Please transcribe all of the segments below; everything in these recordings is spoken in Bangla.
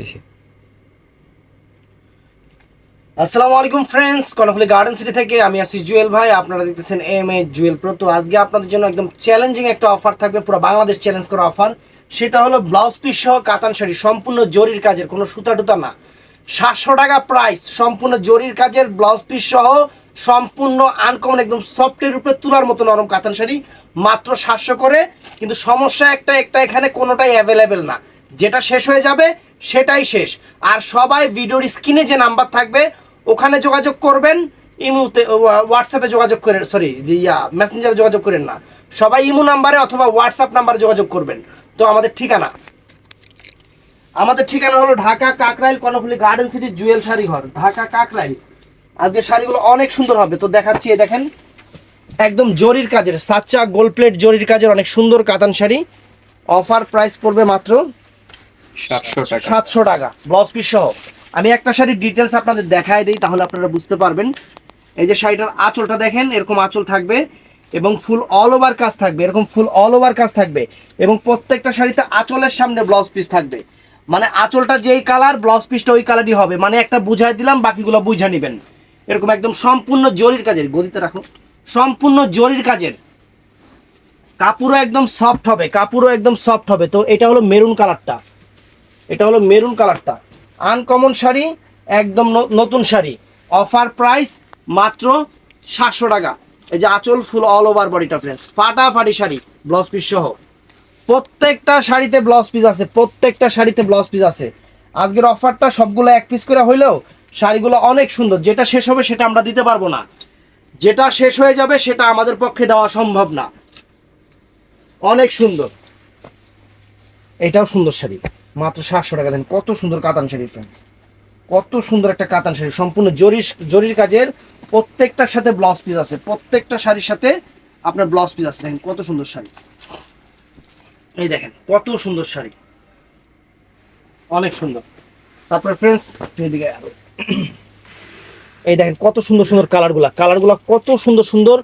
বেশি আসসালামু আলাইকুম ফ্রেন্ডস কর্ণফুলি গার্ডেন সিটি থেকে আমি আছি জুয়েল ভাই। আপনারা দেখতেছেন এম এ জুয়েল প্রো তো আজকে আপনাদের জন্য একদম চ্যালেঞ্জিং একটা অফার থাকবে, পুরো বাংলাদেশ চ্যালেঞ্জ করা অফার সেটা হলো ব্লাউজ পিস সহ কাতান শাড়ি, সম্পূর্ণ জরির কাজের, কোনো সুতা টুতা না। সাতশো টাকা প্রাইস সম্পূর্ণ জরির কাজের ব্লাউজ পিস সহ সম্পূর্ণ আনকমন একদম সফটের উপরে তুলার মতো নরম কাতান শাড়ি, মাত্র সাতশো করে। কিন্তু সমস্যা একটা একটা এখানে কোনোটাই অ্যাভেলেবেল না। যেটা শেষ হয়ে যাবে সেটাই শেষ। আর সবাই ভিডিওর স্ক্রিনে যে নাম্বার থাকবে, ওখানে যোগাযোগ করবেন, ইমুতে হোয়াটসঅ্যাপে যোগাযোগ করেন সরি যে ইয়া মেসেঞ্জারে যোগাযোগ করেন না। সবাই ইমু নাম্বারে অথবা হোয়াটসঅ্যাপ নাম্বারে যোগাযোগ করবেন। তো আমাদের ঠিকানা? আমাদের ঠিকানা হলো Dhaka Kakrail Karnaphuli garden city Jewel sari ঘর। ঢাকা কাকরাইল। আজকে শাড়িগুলো অনেক সুন্দর হবে, তো দেখাচ্ছি দেখেন। একদম জরির কাজের, সাচ্চা গোল প্লেট জরির কাজের অনেক সুন্দর কাতান শাড়ি। অফার প্রাইস পড়বে মাত্র সাতশো টাকা। ব্লাউজ পিস সহ। আমি একটা শাড়ির ডিটেলস আপনাদের দেখাই দিই, তাহলে আপনারা বুঝতে পারবেন। এই যে শাড়িটার আঁচলটা দেখেন, এরকম আঁচল থাকবে এবং ফুল অল ওভার কাজ থাকবে, এরকম ফুল অল ওভার কাজ থাকবে এবং প্রত্যেকটা শাড়িতে আঁচলের সামনে ব্লাউজ পিস থাকবে। মানে আঁচলটা যেই কালার ব্লাউজ পিসটা ওই কালারই হবে। মানে একটা বুঝাই দিলাম, বাকিগুলো বুঝা নেবেন। এরকম একদম সম্পূর্ণ জরির কাজের, গদিতে রাখো সম্পূর্ণ জরির কাজের। কাপড়ও একদম সফট হবে, কাপড়ও একদম সফট হবে। তো এটা হলো মেরুন কালারটা এটা হলো মেরুন কালারটা। আনকমন শাড়ি, একদম নতুন শাড়ি। অফার প্রাইস মাত্র সাতশো টাকা। এই যে আঁচল ফুল অল ওভার বডিটা ফ্রেন্ডস ফাটাফাটি শাড়ি ব্লাউজ পিস সহ। প্রত্যেকটা শাড়িতে ব্লাউজ পিস আছে, প্রত্যেকটা শাড়িতে ব্লাউজ পিস আছে। আজকের অফারটা সবগুলো এক পিস করে হইলেও শাড়িগুলো অনেক সুন্দর। যেটা শেষ হবে সেটা আমরা দিতে পারব না। যেটা শেষ হয়ে যাবে সেটা আমাদের পক্ষে দেওয়া সম্ভব না। অনেক সুন্দর। এটাও সুন্দর শাড়ি। মাত্র সাতশো টাকা দেন কত সুন্দর কাতান শাড়ি ফ্রেন্ডস কত সুন্দর একটা কাতান শাড়ি, সম্পূর্ণ জরির জরির কাজের প্রত্যেকটার সাথে ব্লাউজ পিস আছে, প্রত্যেকটা শাড়ির সাথে আপনার ব্লাউজ পিস আছে, দেখেন কত সুন্দর শাড়ি। এই দেখেন, কত সুন্দর শাড়ি। অনেক সুন্দর। তারপরে ফ্রেন্ডস এদিকে এই দেখেন, কত সুন্দর সুন্দর কালারগুলা কালারগুলা কত সুন্দর সুন্দর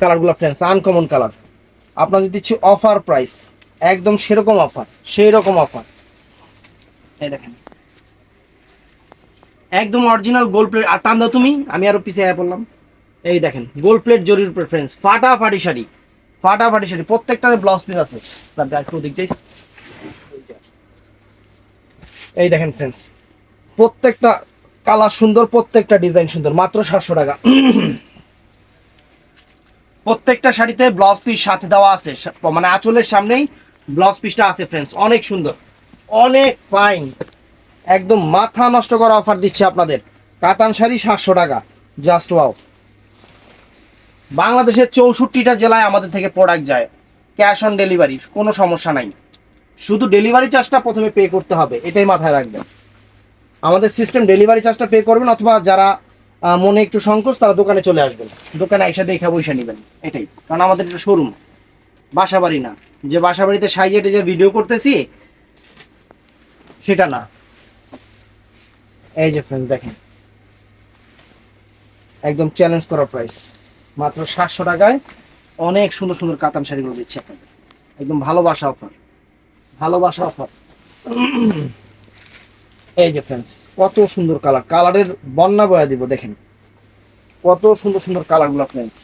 কালারগুলা ফ্রেন্ডস আনকমন কালার। আপনাদের দিচ্ছি অফার প্রাইস একদম সেরকম অফার সেই রকম অফার এই দেখেন। একদম অরিজিনাল গোল প্লেট আর টান দাও তুমি, আমি আরও পিছিয়ে পড়লাম। এই দেখেন গোল প্লেট জরির উপরে ফ্রেন্ডস ফাটাফাটি শাড়ি। ফাটাফাটি শাড়ি প্রত্যেকটাতে ব্লাউজ পিস আছে। একটু দিক যাইস এই দেখেন ফ্রেন্ডস প্রত্যেকটা কালার সুন্দর, প্রত্যেকটা ডিজাইন সুন্দর, মাত্র সাতশো টাকা। প্রত্যেকটা শাড়িতে ব্লাউজ পিস সাথে দেওয়া আছে। মানে আঁচলের সামনেই ব্লাউজ পিসটা আছে ফ্রেন্ডস অনেক সুন্দর। অনেক ফাইন। একদম মাথা নষ্ট করা অফার দিচ্ছে আপনাদের। কাতান শাড়ি সাতশো টাকা। জাস্ট ওয়াও বাংলাদেশের চৌষট্টিটা জেলায় আমাদের থেকে প্রোডাক্ট যায়। ক্যাশ অন ডেলিভারি কোনো সমস্যা নাই। শুধু ডেলিভারি চার্জটা প্রথমে পে করতে হবে, এটাই মাথায় রাখবেন। আমাদের সিস্টেম ডেলিভারি চার্জটা পে করবেন, অথবা যারা মনে একটু সংকোচ, তারা দোকানে চলে আসবেন। দোকানে এসে দেখা বসে নেবেন, এটাই। কারণ আমাদের এটা শোরুম বাসা বাড়ি না। যে বাসা বাড়িতে সাইজেটে যে ভিডিও করতেছি সেটা না। এই যে ফ্রেন্ড দেখেন। একদম চ্যালেঞ্জ করা প্রাইস মাত্র সাতশো টাকায় অনেক সুন্দর সুন্দর কাতান শাড়িগুলো দিচ্ছে আপনাদের। একদম ভালোবাসা অফার ভালোবাসা অফার এই যে ফ্রেন্ডস কত সুন্দর কালার কালারের বন্যা বয়া দিব, দেখেন। কত সুন্দর সুন্দর কালারগুলো ফ্রেন্ডস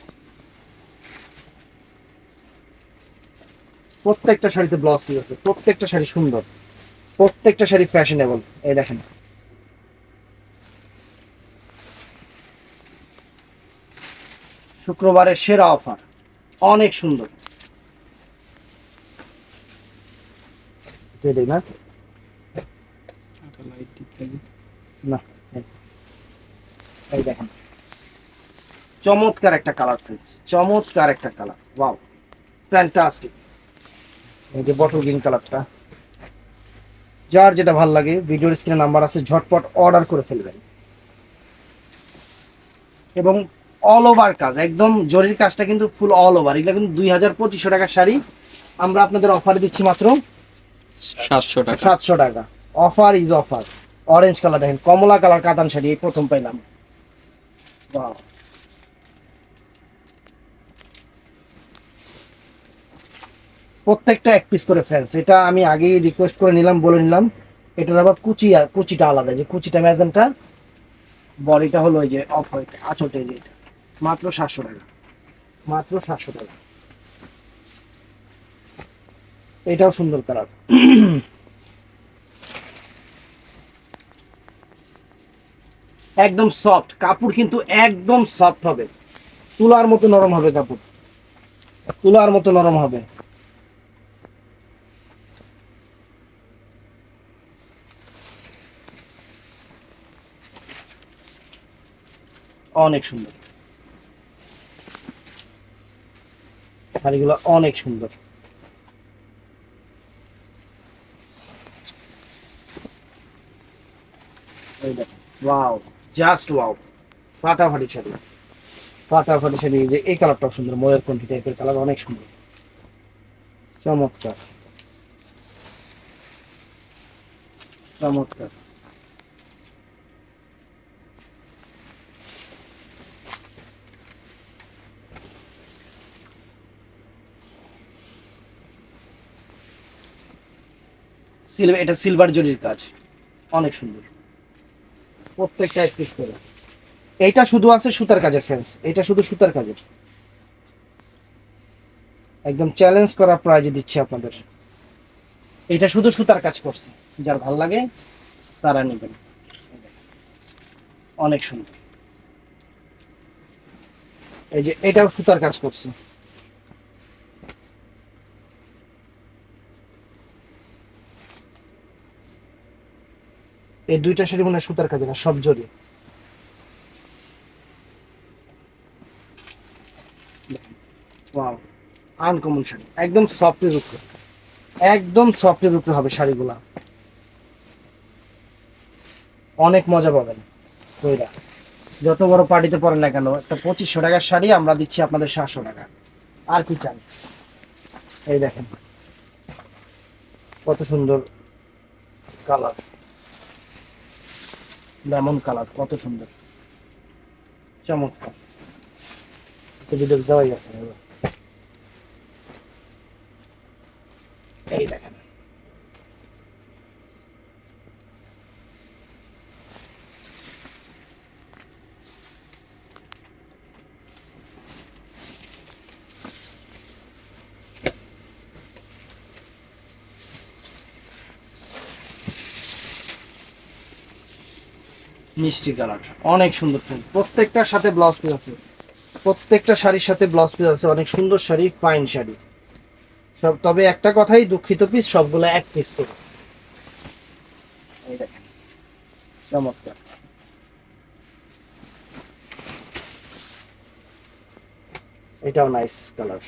প্রত্যেকটা শাড়িতে ব্লাউজ পিস আছে, প্রত্যেকটা শাড়ি সুন্দর। প্রত্যেকটা শাড়ি ফ্যাশনেবল এই দেখেন। শুক্রবারের সেরা অফার অনেক সুন্দর। এই। দেখেন। চমৎকার একটা কালার ফ্রেন্স চমৎকার একটা কালার ওয়াও ফ্যান্টাস্টিক এই যে বটল গ্রিন কালারটা যার যেটা ভালো লাগে ভিডিওর স্ক্রিনে নাম্বার আছে ঝটপট অর্ডার করে ফেলবেন। এবং অল ওভার কাজ একদম জরির কাজটা কিন্তু ফুল অল ওভার এগুলো কিন্তু দুই হাজার পঁচিশশো টাকার শাড়ি। আমরা আপনাদের অফারে দিচ্ছি মাত্র সাতশো টাকা। সাতশো taka. Offer is offer orange colour দেখেন কমলা কালার কাতান শাড়ি এই প্রথম পাইলাম। Wow. প্রত্যেকটা এক পিস করে ফ্রেন্ডস এটা আমি আগেই রিকোয়েস্ট করে নিলাম, বলে নিলাম। এটার আবার কুচি আর কুচিটা আলাদা, যে কুচিটা ম্যাজেন্টা বডিটা হলো ওই যে অফ হোয়াইট আঁচলটা যে এটা। মাত্র সাতশো টাকা। মাত্র সাতশো টাকা। এটাও সুন্দর কালার একদম সফট কাপড় কিন্তু একদম সফট হবে। তুলার মতো নরম হবে কাপড়। তুলার মতো নরম হবে। অনেক সুন্দর। শাড়িগুলো অনেক সুন্দর। ওয়াও জাস্ট যে এই সুন্দর টাইপের কালার, অনেক সুন্দর। চমৎকার। চমৎকার। সিলভার এটা সিলভার জরির কাজ। অনেক সুন্দর। প্রত্যেকটা এক পিস করে। এইটা শুধু আছে সুতার কাজের ফ্রেন্ডস এটা শুধু সুতার কাজের। একদম চ্যালেঞ্জ করা প্রাইজে দিচ্ছি আপনাদের। এটা শুধু সুতার কাজ করছে। যার ভালো লাগে তারা নেবেন। অনেক সুন্দর। এই যে এটাও সুতার কাজ করছে। এই দুইটা শাড়ি মনে হয় সুতার কাজে না, সব ওয়াও আনকমন শাড়ি, একদম সফটের উপরে। একদম সফটের উপরে হবে শাড়িগুলা। অনেক মজা পাবেন। কইরা যত বড় পার্টিতে পরেন না কেন, একটা পঁচিশশো টাকার শাড়ি আমরা দিচ্ছি আপনাদের সাতশো টাকা। আর কি চান? এই দেখেন, কত সুন্দর কালার লেমন কালার কত সুন্দর। চমৎকার। দেওয়াই আছে এবার। এই দেখেন মিষ্টি কালার। অনেক সুন্দর ফ্রেন্ড প্রত্যেকটার সাথে ব্লাউজ পিস আছে। প্রত্যেকটা শাড়ির সাথে ব্লাউজ পিস আছে। অনেক সুন্দর শাড়ি ফাইন শাড়ি। সব তবে একটা কথাই, দুঃখিত পিস সবগুলো এক পিস করে। এই দেখেন। চমৎকার। এটাও নাইস কালার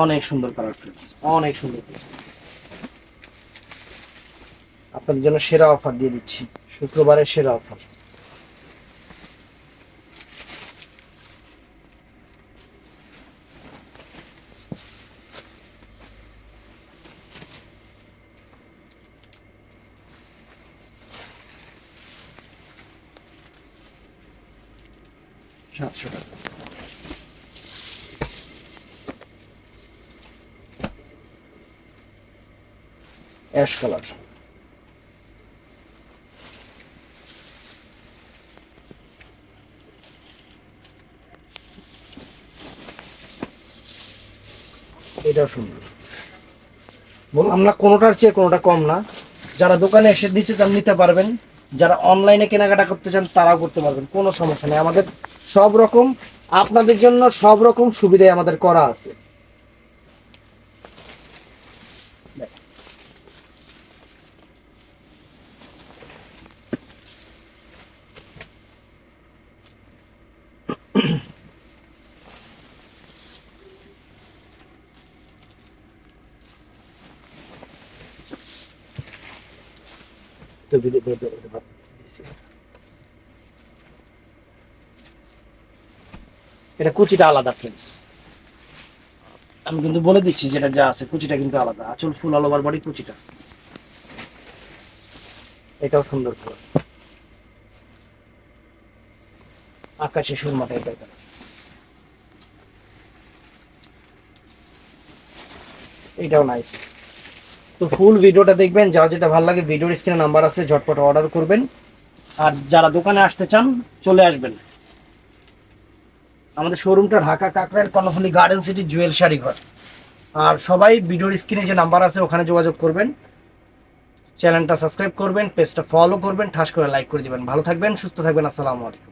অনেক সুন্দর কালার ফ্রেন্ডস অনেক সুন্দর। আপনাদের জন্য সেরা অফার দিয়ে দিচ্ছি, শুক্রবারের সেরা অফার সাতশো টাকা অ্যাশ কালার। এটাও সুন্দর। বললাম না কোনোটার চেয়ে কোনোটা কম না। যারা দোকানে এসে নিচে দাম নিতে পারবেন, যারা অনলাইনে কেনাকাটা করতে চান, তারাও করতে পারবেন, কোনো সমস্যা নেই। আমাদের সব রকম, আপনাদের জন্য সব রকম সুবিধাই আমাদের করা আছে। এটা কুচিটা আলাদা ফ্রেন্ডস আমি কিন্তু বলে দিচ্ছি যেটা যা আছে, কুচিটা কিন্তু আলাদা। আঁচল ফুল অল ওভার বডি কুচিটা। এটাও সুন্দর কালার আকাশে সুরমা টাইপের কালার এটাও নাইস তো ফুল ভিডিওটা দেখবেন। যা যেটা ভালো লাগে, ভিডিওর স্ক্রিনে নাম্বার আছে, ঝটপট অর্ডার করবেন। আর যারা দোকানে আসতে চান, চলে আসবেন। আমাদের শোরুমটা Dhaka Kakrail Karnaphuli garden city Jewel sari ঘর আর সবাই ভিডিওর স্ক্রিনে যে নাম্বার আছে, ওখানে যোগাযোগ করবেন। চ্যানেলটা সাবস্ক্রাইব করবেন পেজটা ফলো করবেন, ঠাস করে লাইক করে দিবেন। ভালো থাকবেন, সুস্থ থাকবেন, আসসালামু আলাইকুম।